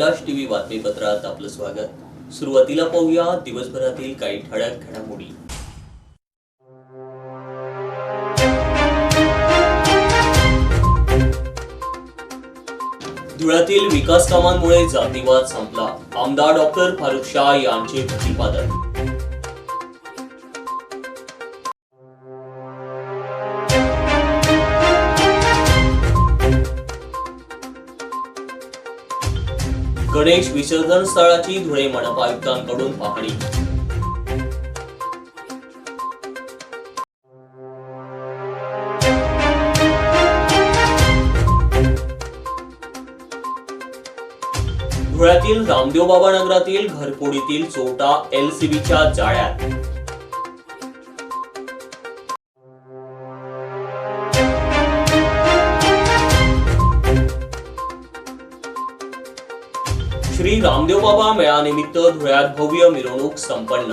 नमस्कार टीव्ही बातमीपत्रात आपलं स्वागत. सुरुवातीला पाहूया दिवसभरातील काही ठळक घडामोडी. धुळ्यातील विकास कामांमुळे जातीवाद संपला. आमदार डॉक्टर फारुख शाह यांचे प्रतिपादन. गणेश विसर्जन स्थळाची धुळे मनपा आयुक्तांकडून पाहणी. धुळ्यातील रामदेव बाबा नगरातील घरपोडीतील चोटा एलसीबीच्या जाळ्यात. श्री रामदेव बाबा मेळानिमित्त धुळ्यात भव्य मिरवणूक संपन्न.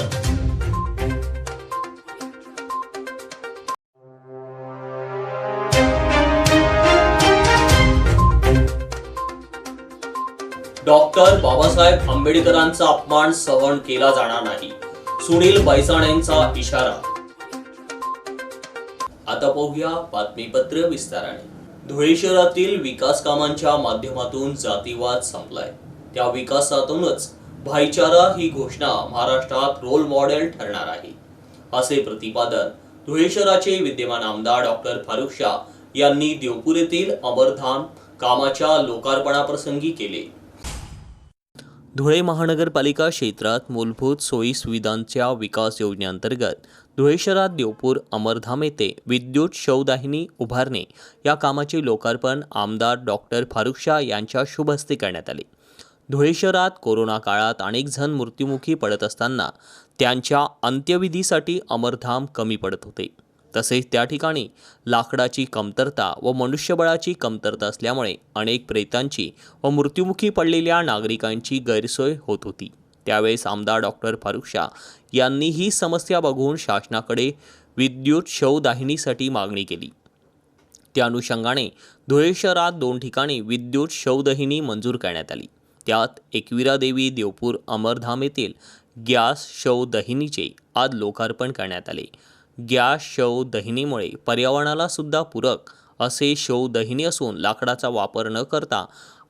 डॉक्टर बाबासाहेब आंबेडकरांचा अपमान सहन केला जाणार नाही. सुनील बैसाणेंचा इशारा. आता पाहूया बातमीपत्र विस्ताराने. धुळे शहरातील विकास कामांच्या माध्यमातून जातीवाद संपलाय. त्या विकासातूनच भाईचारा ही घोषणा महाराष्ट्रात रोल मॉडेल ठरणार आहे. असे प्रतिपादन धुळे शहराचे विद्यमान आमदार डॉक्टर फारुख शाह यांनी देवपूर येथील अमरधाम कामाच्या लोकार्पणाप्रसंगी केले. धुळे महानगरपालिका क्षेत्रात मूलभूत सोयी सुविधांच्या विकास योजनेअंतर्गत धुळे शहरात देवपूर अमरधाम येथे विद्युत शवदाहिनी उभारणे या कामाचे लोकार्पण आमदार डॉक्टर फारुख शाह यांच्या शुभ हस्ते करण्यात आले. धुळे शहरात कोरोना काळात अनेक जण मृत्युमुखी पडत असताना त्यांच्या अंत्यविधीसाठी अमरधाम कमी पडत होते. तसेच त्या ठिकाणी लाकडाची कमतरता व मनुष्यबळाची कमतरता असल्यामुळे अनेक प्रेतांची व मृत्युमुखी पडलेल्या नागरिकांची गैरसोय होत होती. त्यावेळेस आमदार डॉक्टर फारुख शाह यांनी ही समस्या बघून शासनाकडे विद्युत शवदाहिनीसाठी मागणी केली. त्या अनुषंगाने धुळे शहरात दोन ठिकाणी विद्युत शवदहिनी मंजूर करण्यात आली. त्यात एकविरा देवी देवपूर अमरधाम येथील गॅस शवदहिनीचे आज लोकार्पण करण्यात आले. गॅस शवदहिनीमुळे पर्यावरणाला सुद्धा पूरक असे शव दहिनी असून लाकडाचा वापर न करता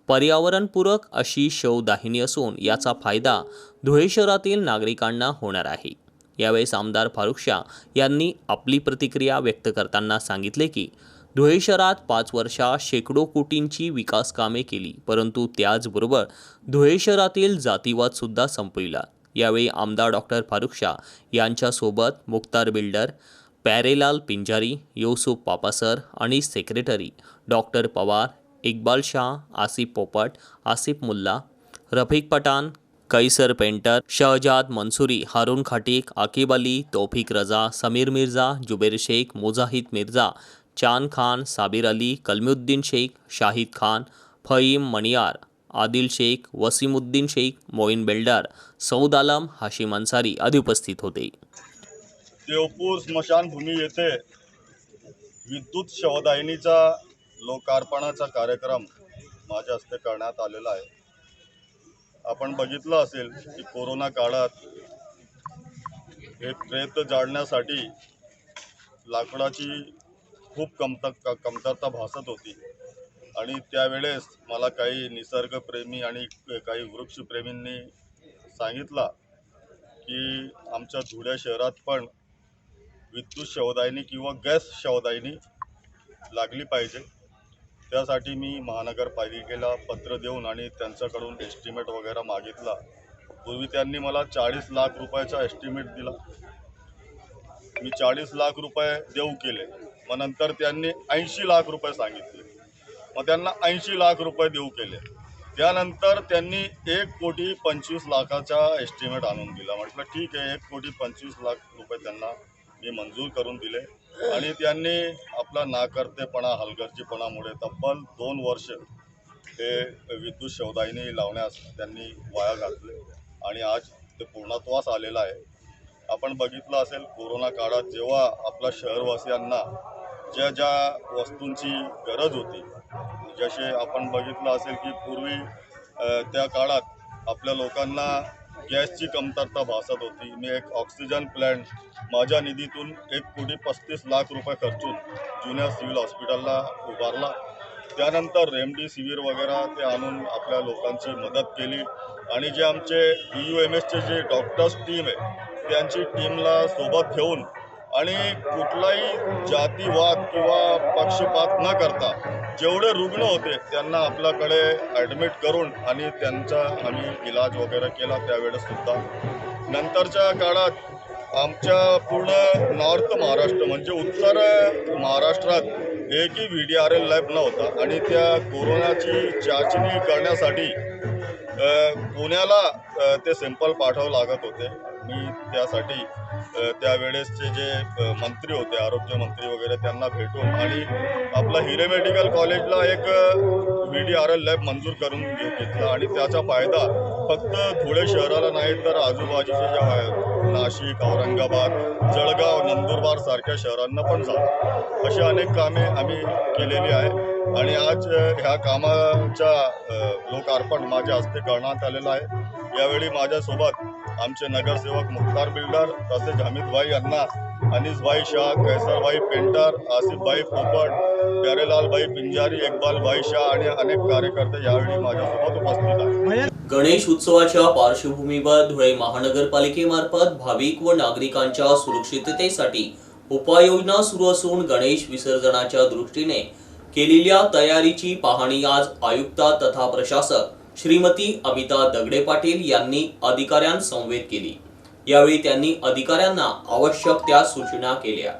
पर्यावरणपूरक अशी शवदाहिनी असून याचा फायदा धुळे शहरातील नागरिकांना होणार आहे. यावेळेस आमदार फारुख शाह यांनी आपली प्रतिक्रिया व्यक्त करताना सांगितले की धुळे शहरात पाच वर्षात शेकडो कोटींची विकास कामे केली परंतु त्याचबरोबर धुळे शहरातील जातीवाद सुद्धा संपविला. यावेळी आमदार डॉक्टर फारुख शाह यांच्यासोबत मुक्तार बिल्डर पॅरेलाल पिंजारी युसुफ पापासर आणि secretary doctor Pawar Iqbal Shah Asif Popat Asif Mulla Rafiq Pathan Kaiser painter Shahzad Mansuri Haroon Khatik Aqib Ali Taufiq Raza Samir Mirza Zuber Shaikh Mujahid Mirza चान खान साबिर अली कलमुद्दीन शेख शाहिद खान फईम मणियार आदिल शेख वसीमुद्दीन शेख मोईन बेल्डार सौद आलम हाशिम अन्सारी आदी उपस्थित होते. देवपूर स्मशानभूमी येथे विद्युत शवदाहिनीचा लोकार्पणाचा कार्यक्रम माझ्या हस्ते करण्यात आलेला आहे. आपण बघितलं असेल की कोरोना काळात हे प्रेत जाळण्यासाठी लाकडाची खूप कमतर कमतरता भासत होती. आणि त्यावेळेस मला काही निसर्गप्रेमी आणि काही वृक्षप्रेमींनी सांगितला की आमच्या धुळ्या शहरात पण विद्युत शवदायनी किंवा गॅस शवदायनी लागली पाहिजे. त्यासाठी मी महानगरपालिकेला पत्र देऊन आणि त्यांच्याकडून एस्टिमेट वगैरे मागितला. पूर्वी त्यांनी मला चाळीस लाख रुपयाचा एस्टिमेट दिला. मी चाळीस लाख रुपये देऊ केले. मग नंतर त्यांनी ऐंशी लाख रुपये सांगितले. मग त्यांना ऐंशी लाख रुपये देऊ केले. त्यानंतर त्यांनी एक कोटी पंचवीस लाखाचा एस्टिमेट आणून दिला. म्हटलं ठीक आहे एक कोटी पंचवीस लाख रुपये त्यांना मी मंजूर करून दिले. आणि त्यांनी आपला नाकर्तेपणा हलगर्जीपणामुळे तब्बल दोन वर्ष हे विद्युत शोधाईने लावण्यास त्यांनी वाया घातले. आणि आज ते पूर्णत्वास आलेलं आहे. आपण बघितलं असेल कोरोना काळात जेव्हा आपल्या शहरवासियांना ज्या ज्या वस्तूंची गरज होती जसे आपण बघितलं असेल की पूर्वी त्या काळात आपल्या लोकांना गॅसची कमतरता भासत होती. मी एक ऑक्सिजन प्लॅन्ट माझ्या निधीतून एक कोटी पस्तीस लाख रुपये खर्चून जुन्या सिव्हिल हॉस्पिटलला उभारला. त्यानंतर रेमडेसिवीर वगैरे ते आणून आपल्या लोकांची मदत केली. आणि जे आमचे बी यू एम एसचे जे डॉक्टर्स टीम आहे त्यांची टीमला सोबत ठेवून आणि कुठलाही जातीवाद किंवा पक्षपात न करता जेवढे रुग्ण होते त्यांना आपल्याकडे ॲडमिट करून आणि त्यांचा आम्ही इलाज वगैरे केला त्यावेळेससुद्धा नंतरच्या काळात आमच्या पूर्ण नॉर्थ महाराष्ट्र म्हणजे उत्तर महाराष्ट्रात एकही V D R L lab नव्हता आणि त्या कोरोनाची चाचणी करण्यासाठी पुण्याला ते सॅम्पल पाठवावं लागत होते. मी त्यासाठी त्यावेळेसचे जे मंत्री होते आरोग्य मंत्री वगैरे त्यांना भेटून आणि आपला हिरे मेडिकल कॉलेजला एक V D R L lab मंजूर करून घेतला. आणि त्याचा फायदा फक्त धुळे शहराला नाही तर आजूबाजूचे ज्या आहे, नाशिक औरंगाबाद जळगाव नंदुरबार सारख्या शहरांना पण झाला. अशी अनेक कामे आम्ही केलेली आहे आणि आज ह्या कामाच्या लोकार्पण माझ्या हस्ते करण्यात आलेलं आहे. यावेळी माझ्यासोबत आमचे नगरसेवक मुख्तार बिल्डर तसेच हमीदभाई अण्णा अनिसभाई शाह कैसरभाई पेंटर आसिफभाई पोपट प्यारेलालभाई पिंजारी इकबालभाई शाह आणि अनेक कार्यकर्ते यावेळी माझ्यासोबत उपस्थित आहेत. गणेश उत्सवाच्या पार्श्वभूमीवर धुळे महानगरपालिकेमार्फत भाविक व नागरिकांच्या सुरक्षिततेसाठी उपाययोजना सुरू असून गणेश विसर्जनाच्या दृष्टीने केलेल्या तयारीची पाहणी आज आयुक्त तथा प्रशासक श्रीमती अमिता दगडे पाटील यांनी अधिकाऱ्यांसमवेत केली. यावेळी त्यांनी अधिकाऱ्यांना आवश्यक त्या सूचना केल्या.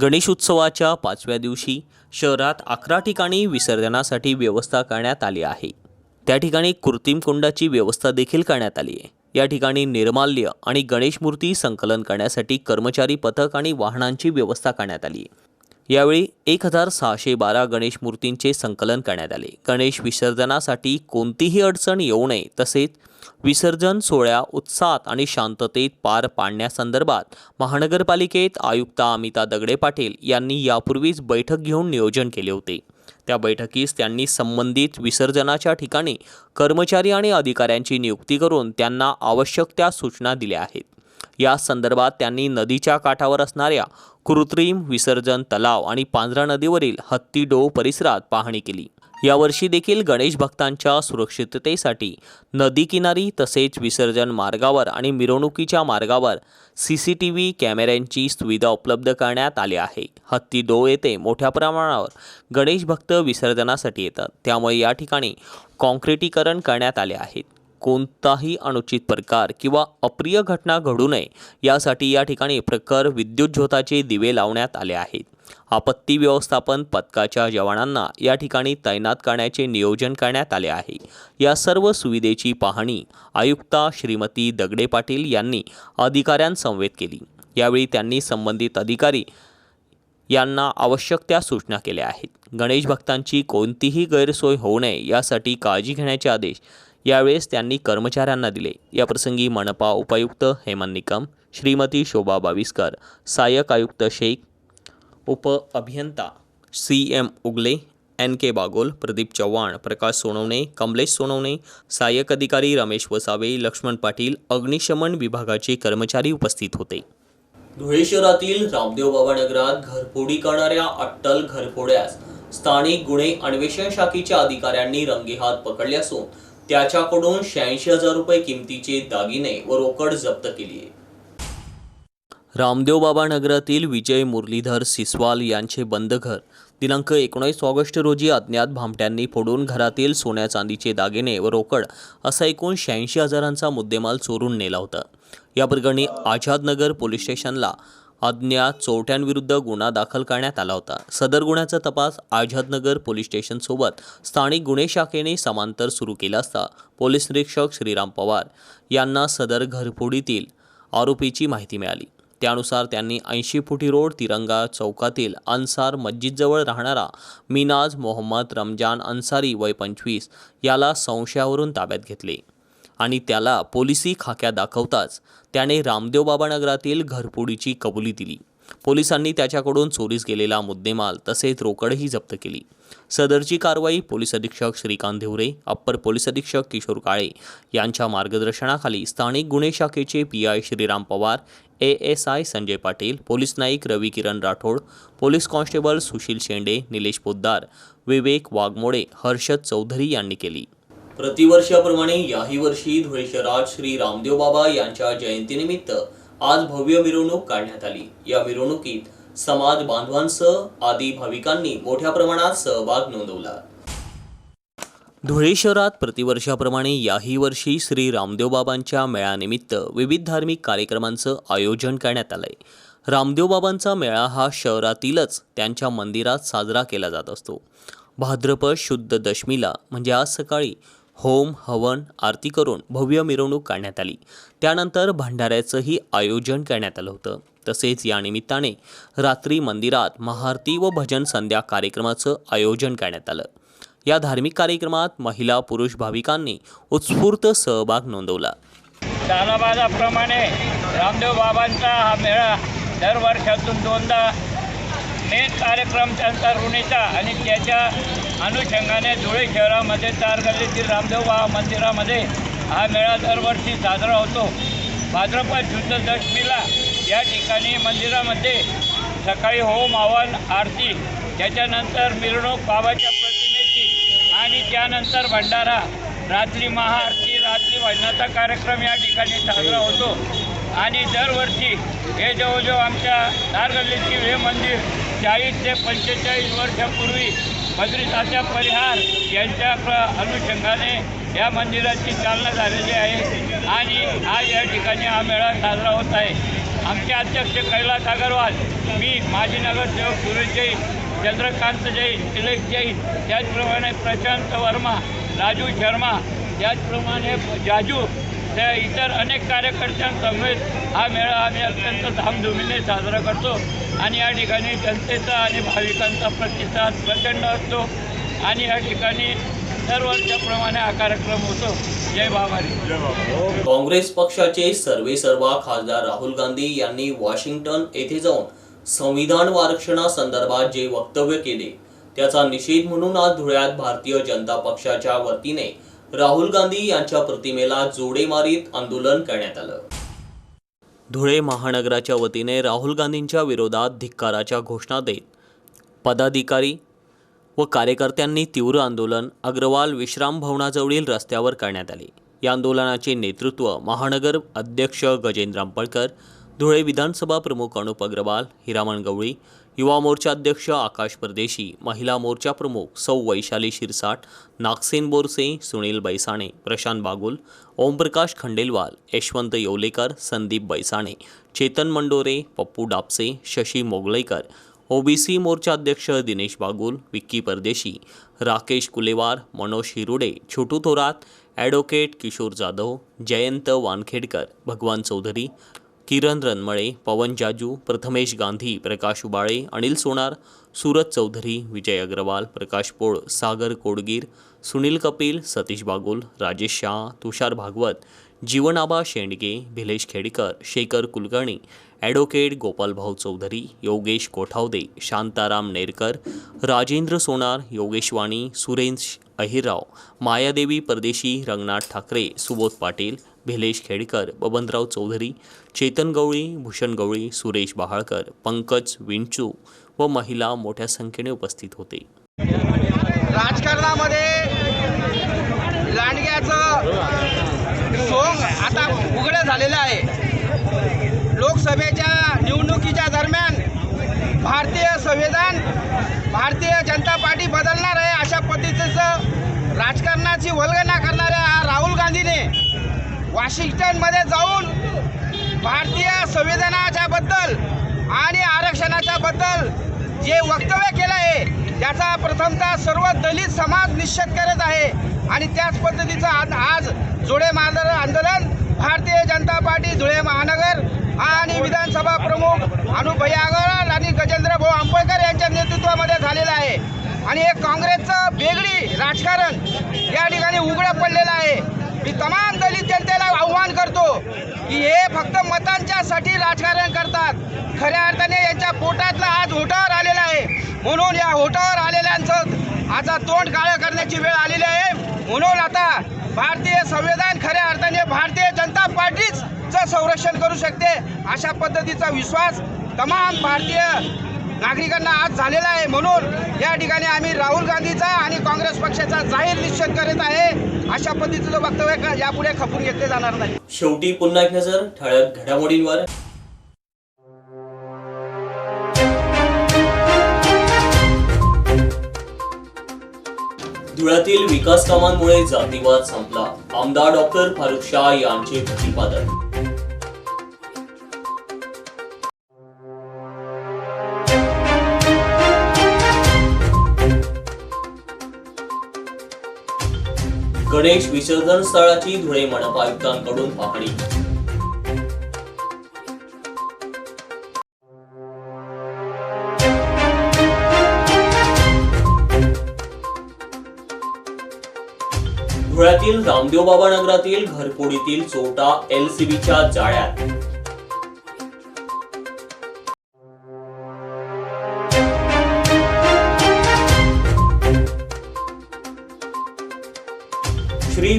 गणेश उत्सवाच्या पाचव्या दिवशी शहरात अकरा ठिकाणी विसर्जनासाठी व्यवस्था करण्यात आली आहे. त्या ठिकाणी कृत्रिम कुंडाची व्यवस्था देखील करण्यात आली आहे. या ठिकाणी निर्माल्य आणि गणेश मूर्ती संकलन करण्यासाठी कर्मचारी पथक आणि वाहनांची व्यवस्था करण्यात आली आहे. यावेळी एक हजार सहाशे बारा गणेश मूर्तींचे संकलन करण्यात आले. गणेश विसर्जनासाठी कोणतीही अडचण येऊ नये तसेच विसर्जन सोहळ्या उत्साहात आणि शांततेत पार पाडण्यासंदर्भात महानगरपालिकेत आयुक्ता अमिता दगडे पाटील यांनी यापूर्वीच बैठक घेऊन नियोजन केले होते. त्या बैठकीस त्यांनी संबंधित विसर्जनाच्या ठिकाणी कर्मचारी आणि अधिकाऱ्यांची नियुक्ती करून त्यांना आवश्यक त्या सूचना दिल्या आहेत. या संदर्भात त्यांनी नदीच्या काठावर असणाऱ्या कृत्रिम विसर्जन तलाव आणि पांझरा नदीवरील हत्तीडोह परिसरात पाहणी केली. यावर्षी देखील गणेश भक्तांच्या सुरक्षिततेसाठी नदी किनारी तसेच विसर्जन मार्गावर आणि मिरवणुकीच्या मार्गावर सी सी टी व्ही कॅमेऱ्यांची सुविधा उपलब्ध करण्यात आली आहे. हत्तीडोह येथे मोठ्या प्रमाणावर गणेश भक्त विसर्जनासाठी येतात. त्यामुळे या ठिकाणी कॉन्क्रिटीकरण करण्यात आले आहेत कोणताही अनुचित प्रकार किंवा अप्रिय घटना घडू नये यासाठी या ठिकाणी प्रखर विद्युत झोताचे दिवे लावण्यात आले आहेत. आपत्ती व्यवस्थापन पथकाच्या जवानांना या ठिकाणी तैनात करण्याचे नियोजन करण्यात आले आहे. या सर्व सुविधेची पाहणी आयुक्ता श्रीमती दगडे पाटील यांनी अधिकाऱ्यांसमवेत केली. यावेळी त्यांनी संबंधित अधिकारी यांना आवश्यक त्या सूचना केल्या आहेत. गणेश भक्तांची कोणतीही गैरसोय होऊ नये यासाठी काळजी घेण्याचे आदेश यावेळेस त्यांनी कर्मचाऱ्यांना दिले. याप्रसंगी मनपा उपायुक्त हेमंत निकम श्रीमती शोभा बाविस्कर सहाय्यक आयुक्त शेख उप अभियंता C M Ugale N K Bagul Pradeep Chavan Prakash Sonawane Kamlesh Sonawane सहाय्यक अधिकारी रमेश वसावे लक्ष्मण पाटील अग्निशमन विभागाचे कर्मचारी उपस्थित होते. धुळे शहरातील रामदेव बाबा नगरात घरफोडी करणाऱ्या अट्टल घरफोड्यास स्थानिक गुन्हे अन्वेषण शाखेच्या अधिकाऱ्यांनी रंगेहात पकडले असून त्याच्याकडून शहाऐंशी हजार रुपये किमतीचे दागिने व रोकड जप्त केली आहे. रामदेव बाबा नगरातील विजय मुरलीधर सिसवाल यांचे बंद घर दिनांक एकोणीस ऑगस्ट रोजी अज्ञात भामट्यांनी फोडून घरातील सोन्या चांदीचे दागिने व रोकड असा एकूण शहाऐंशी हजारांचा मुद्देमाल चोरून नेला होता. या प्रकरणी आझादनगर पोलीस स्टेशनला अज्ञात चोरट्यांविरुद्ध गुन्हा दाखल करण्यात आला होता. सदर गुन्ह्याचा तपास आझादनगर पोलीस स्टेशनसोबत स्थानिक गुन्हे शाखेने समांतर सुरू केला असता पोलीस निरीक्षक श्रीराम पवार यांना सदर घरफोडीतील आरोपीची माहिती मिळाली. त्यानुसार त्यांनी ऐंशी फुटी रोड तिरंगा चौकातील अन्सार मस्जिदजवळ राहणारा मिनाज मोहम्मद रमजान अन्सारी वय पंचवीस याला संशयावरून ताब्यात घेतले आणि त्याला पोलिसी खाक्या दाखवताच त्याने रामदेव बाबा नगरातील घरफोडीची कबुली दिली. पोलिसांनी त्याच्याकडून चोरीस गेलेला मुद्देमाल तसेच रोकडही जप्त केली. सदरची कारवाई पोलीस अधीक्षक श्रीकांत धिवरे अप्पर पोलीस अधीक्षक किशोर काळे यांच्या मार्गदर्शनाखाली स्थानिक गुन्हे शाखेचे P I Shriram Pawar A S I Sanjay Patil police Naik Ravi Kiran Rathod police constable Sushil Shende Nilesh Poddar Vivek Waghmode Harshad Chaudhari यांनी केली. प्रतिवर्षाप्रमाणे याही वर्षी धुळे शहरात श्री रामदेव बाबा यांच्या जयंतीनिमित्त आज भव्य मिरवणूक काढण्यात आली. या मिरवणुकीत समाज बांधवांसह आदी भाविकांनी मोठ्या प्रमाणात सहभाग नोंदवला. धुळे शहरात प्रतिवर्षाप्रमाणे याही वर्षी श्री रामदेव बाबांच्या मेळ्यानिमित्त विविध धार्मिक कार्यक्रमांचं आयोजन करण्यात आलंय. रामदेव बाबांचा मेळा हा शहरातीलच त्यांच्या मंदिरात साजरा केला जात असतो. भाद्रपद शुद्ध दशमीला म्हणजे आज सकाळी होम हवन आरती करून भव्य मिरवणूक काढण्यात आली. त्यानंतर भंडाऱ्याचंही आयोजन करण्यात आलं होतं. तसेच या निमित्ताने रात्री मंदिरात महाआरती व भजन संध्या कार्यक्रमाचं आयोजन करण्यात आलं. या धार्मिक कार्यक्रमात महिला पुरुष भाविकांनी उत्स्फूर्त सहभाग नोंदवला. सालाबादाप्रमाणे रामदेव बाबांचा हा मेळा दर वर्षातून दोनदा मेन कार्यक्रम त्यांचा ऋणीचा आणि त्याच्या अनुषंगाने धुळे शहरामध्ये चार गल्लीतील रामदेव बाबा मंदिरामध्ये हा मेळा दरवर्षी साजरा होतो. भाद्रपद शुद्ध दशमीला या ठिकाणी मंदिरामध्ये सकाळी होम हवन आरती त्याच्यानंतर मिरवणूक बाबाच्या प्रतिमेची आणि त्यानंतर भंडारा रात्री महाआरती रात्री भजनाचा कार्यक्रम या ठिकाणी साजरा होतो. आणि दरवर्षी हे जवळजवळ आमच्या दारगल्लीतील हे मंदिर चाळीस ते पंचेचाळीस वर्षापूर्वी बद्रीतात्या परिहार यांच्या प्र अनुषंगाने या मंदिराची चालना झालेली आहे आणि आज या ठिकाणी हा मेळा साजरा होत आहे. आमचे अध्यक्ष कैलास अगरवाल मी माजी नगरसेवक सुरेश जैन चंद्रकांत जैन तिलक जैन त्याचप्रमाणे प्रशांत वर्मा राजू शर्मा त्याचप्रमाणे जाजू त्या इतर अनेक कार्यकर्त्यांसमवेत हा मेळा आम्ही अत्यंत धामधुमीने साजरा करतो. आणि या ठिकाणी जनतेचा आणि भाविकांचा प्रतिसाद प्रचंड असतो. आणि या ठिकाणी दरवर्षाप्रमाणे हा कार्यक्रम होतो. जय बाबारी. काँग्रेस पक्षाचे सर्वे सर्वा खासदार राहुल गांधी यांनी वॉशिंग्टन येथे जाऊन संविधान व आरक्षणासंदर्भात जे वक्तव्य केले त्याचा निषेध म्हणून आज धुळ्यात भारतीय जनता पक्षाच्या वतीने राहुल गांधी यांच्या प्रतिमेला जोडे मारीत आंदोलन करण्यात आलं. धुळे महानगराच्या वतीने राहुल गांधींच्या विरोधात धिक्काराच्या घोषणा देत पदाधिकारी व कार्यकर्त्यांनी तीव्र आंदोलन अग्रवाल विश्राम भवनाजवळील रस्त्यावर करण्यात आले. या आंदोलनाचे नेतृत्व महानगर अध्यक्ष गजेंद्र आंबळकर धुळे विधानसभा प्रमुख अनुप अग्रवाल हिरामण गवळी युवा मोर्चा अध्यक्ष आकाश परदेशी महिला मोर्चा प्रमुख सौ वैशाली शिरसाट नागसेन बोरसे सुनील बैसाणे प्रशांत बागुल ओमप्रकाश खंडेलवाल यशवंत येवलेकर संदीप बैसाणे चेतन मंडोरे पप्पू डापसे शशी मोगलेकर ओबीसी मोर्चा अध्यक्ष दिनेश बागुल विक्की परदेशी राकेश कुलेवार मनोज हिरुडे छोटू थोरात ॲडव्होकेट किशोर जाधव जयंत वानखेडकर भगवान चौधरी किरण रनमळे पवन जाजू प्रथमेश गांधी प्रकाश उबाळे अनिल सोनार सूरज चौधरी विजय अग्रवाल प्रकाश पोळ सागर कोडगीर सुनील कपिल सतीश बागुल राजेश शाह तुषार भागवत जीवनाबा शेंडगे भिलेश खेडकर शेखर कुलकर्णी ॲडव्होकेट गोपालभाऊ चौधरी योगेश कोठावदे शांताराम नेरकर राजेंद्र सोनार योगेश वाणी सुरेश अहिरराव मायादेवी परदेशी रंगनाथ ठाकरे सुबोध पाटील भिलेश खेडकर बबनराव चौधरी चेतन गवळी भूषण गवळी सुरेश बहाळकर पंकज विंचू व महिला मोठ्या संख्येने उपस्थित होते. राजकारणामध्ये लांडग्याचं सोंग आता उघडं झालेलं आहे. लोकसभेच्या निवडणुकीच्या दरम्यान भारतीय संविधान भारतीय जनता पार्टी बदलणार आहे अशा पद्धतीचं राजकारणाची वल्गना करणाऱ्या राहुल गांधीने वॉशिंग्टनमध्ये जाऊन भारतीय संविधानाच्या बद्दल आणि आरक्षणाच्या बद्दल जे वक्तव्य केलं आहे त्याचा प्रथमतः सर्व दलित समाज निश्चित करत आहे. आणि त्याच पद्धतीचं आज आज जोडे मादर आंदोलन भारतीय जनता पार्टी धुळे महानगर आणि विधानसभा प्रमुख अनुभया अग्रवाल आणि गजेंद्र भाऊ आंबेडकर यांच्या नेतृत्वामध्ये झालेलं आहे. आणि हे काँग्रेसचं वेगळी राजकारण या ठिकाणी उघडं पडलेलं आहे. मी तमाम दलित जनतेला आव्हान करतो की हे फक्त मतांच्यासाठी राजकारण करतात. खऱ्या अर्थाने यांच्या पोटातला आज होटावर आलेला आहे. म्हणून या होटावर आलेल्यांचं आता तोंड काळं करण्याची वेळ आलेली आहे. म्हणून आता भारतीय संविधान खऱ्या अर्थाने भारतीय जनता पार्टीच संरक्षण करू शकते अशा पद्धतीचा विश्वास तमाम भारतीय नागरिकांना आज झालेला आहे. म्हणून या ठिकाणी आम्ही राहुल गांधीचा आणि काँग्रेस पक्षाचा जाहीर निषेध करत आहे. अशा पद्धतीचं वक्तव्य यापुढे खपून घेतले जाणार नाही. शेवटी पुन्हा एक नजर ठळक घडामोडींवर. धुळ्यातील विकास कामांमुळे जातीवाद संपला. आमदार डॉक्टर फारुख शाह यांचे प्रतिपादन. गणेश विसर्जन स्थळाची धुळे मनपा आयुक्तांकडून पाहणी. धुळ्यातील रामदेव बाबा नगरातील घरपोडीतील चोटा एलसीबीच्या जाळ्यात.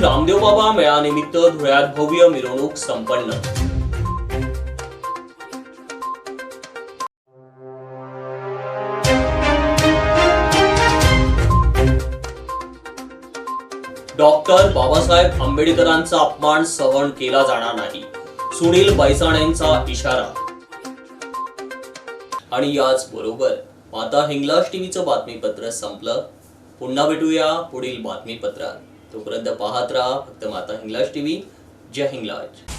रामदेव बाबा मेळानिमित्त धुळ्यात भव्य मिरवणूक संपन्न. डॉक्टर बाबासाहेब आंबेडकरांचा अपमान सहन केला जाणार नाही. सुनील बैसाण्यांचा इशारा. आणि याच बरोबर माता हिंगलाज टीव्हीचं बातमीपत्र संपलं. पुन्हा भेटूया पुढील बातमीपत्रात. तोपर्यंत पाहत राहा फक्त माता हिंगलाज टीव्ही जय हिंगलाज.